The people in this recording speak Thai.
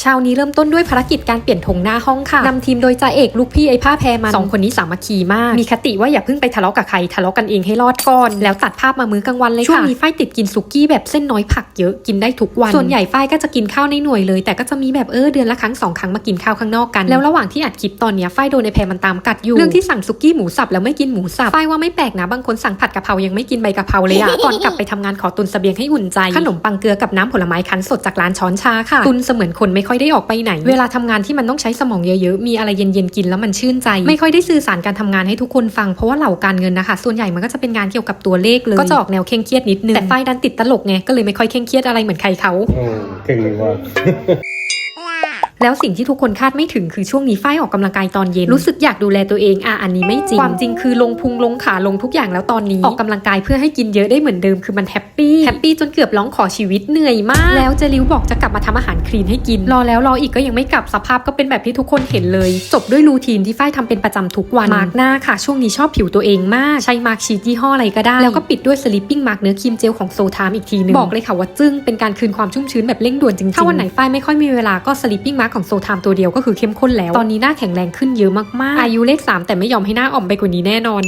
เช้านี้เริ่มต้นด้วยภารกิจการเปลี่ยนธงหน้าห้องค่ะนำทีมโดยจ่าเอกลูกพี่ไอ้ผ้าแพรมันสองคนนี้สามัคคีมาก มีคติว่าอย่าเพิ่งไปทะเลาะกับใครทะเลาะกันเองให้รอดก่อน แล้วตัดภาพมามื้อกลางวันเลยค่ะ ช่วงนี้ฝ้ายติดกินสุกี้แบบเส้นน้อยผักเยอะกินได้ทุกวัน ส่วนใหญ่ฝ้ายก็จะกินข้าวในหน่วยเลย แต่ก็จะมีแบบเออเดือนละครั้งสองครั้งมากินข้าวข้างนอกกัน แล้วระหว่างที่อัดคลิปตอนเนี้ยฝ้ายโดนในแพรมันตามกัดอยู่ เรื่องที่สั่งสุกี้หมูสับแล้วไม่กินหมูสับฝ้ายว่าไม่แปลกนะบางคนสั่งผัดกะเพรายังไม่กินใบกะเพราเลยอะก่อนกลับไปทำงานขอตุนเสบียงให้อุ่นใจขนมปังเกลือกับน้ำผลไม้คั้นสดจากร้านช้อนชาค่ะตุนเสมือนคนไม่ค่อยได้ออกไปไหน เวลาทำงานที่มันต้องใช้สมองเยอะๆ มีอะไรเย็นๆกินแล้วมันชื่นใจ ไม่ค่อยได้สื่อสารการทำงานให้ทุกคนฟังเพราะว่าเหล่าการเงินนะคะ ส่วนใหญ่มันก็จะเป็นงานเกี่ยวกับตัวเลขเลย ก็จะออกแนวเคร่งเครียดนิดนึง แต่ฝ้ายดันติดตลกไง ก็เลยไม่ค่อยเคร่งเครียดอะไรเหมือนใครเขาโอ้เก่งว่ะ แล้วสิ่งที่ทุกคนคาดไม่ถึงคือช่วงนี้ฝ้ายออกกำลังกายตอนเย็น รู้สึกอยากดูแลตัวเองอะอันนี้ไม่จริง ความจริงคือลงพุงลงขาลงทุกอย่างแล้วตอนนี้ ออกกำลังกายเพื่อให้กินเยอะได้เหมือนเดิมคือมันแฮปปี้แฮปปี้จนเกือบร้องขอชีวิตเหนื่อยมาก แล้วเจริวบอกจะกลับมาทำอาหารคลีนให้กิน รอแล้วรออีกก็ยังไม่กลับสภาพก็เป็นแบบที่ทุกคนเห็นเลย จบด้วยรูทีนที่ฝ้ายทำเป็นประจำทุกวันมาร์กหน้าค่ะ ช่วงนี้ชอบผิวตัวเองมากใช้มาร์กชีทยี่ห้ออะไรก็ได้แล้วก็ปิดด้วยสลิปปิ้งมาร์กเนื้อครีมเจลของโซทามอีกทีหนึงบอกเลยค่ะว่าจึ้งเป็นการคืนความชุ่มชื้นแบบเร่งด่วนจริงๆถ้าวันไหนฝ้ายไม่ค่อยมีเวลาก็สลิปปิ้งมาร์กของโซทามตัวเดียวก็คือเข้มข้นแล้ว ตอนนี้หน้าแข็งแรงขึ้นเยอะมากๆ อายุเลข 3 แต่ไม่ยอมให้หน้าอ่อมไปกว่านี้แน่นอน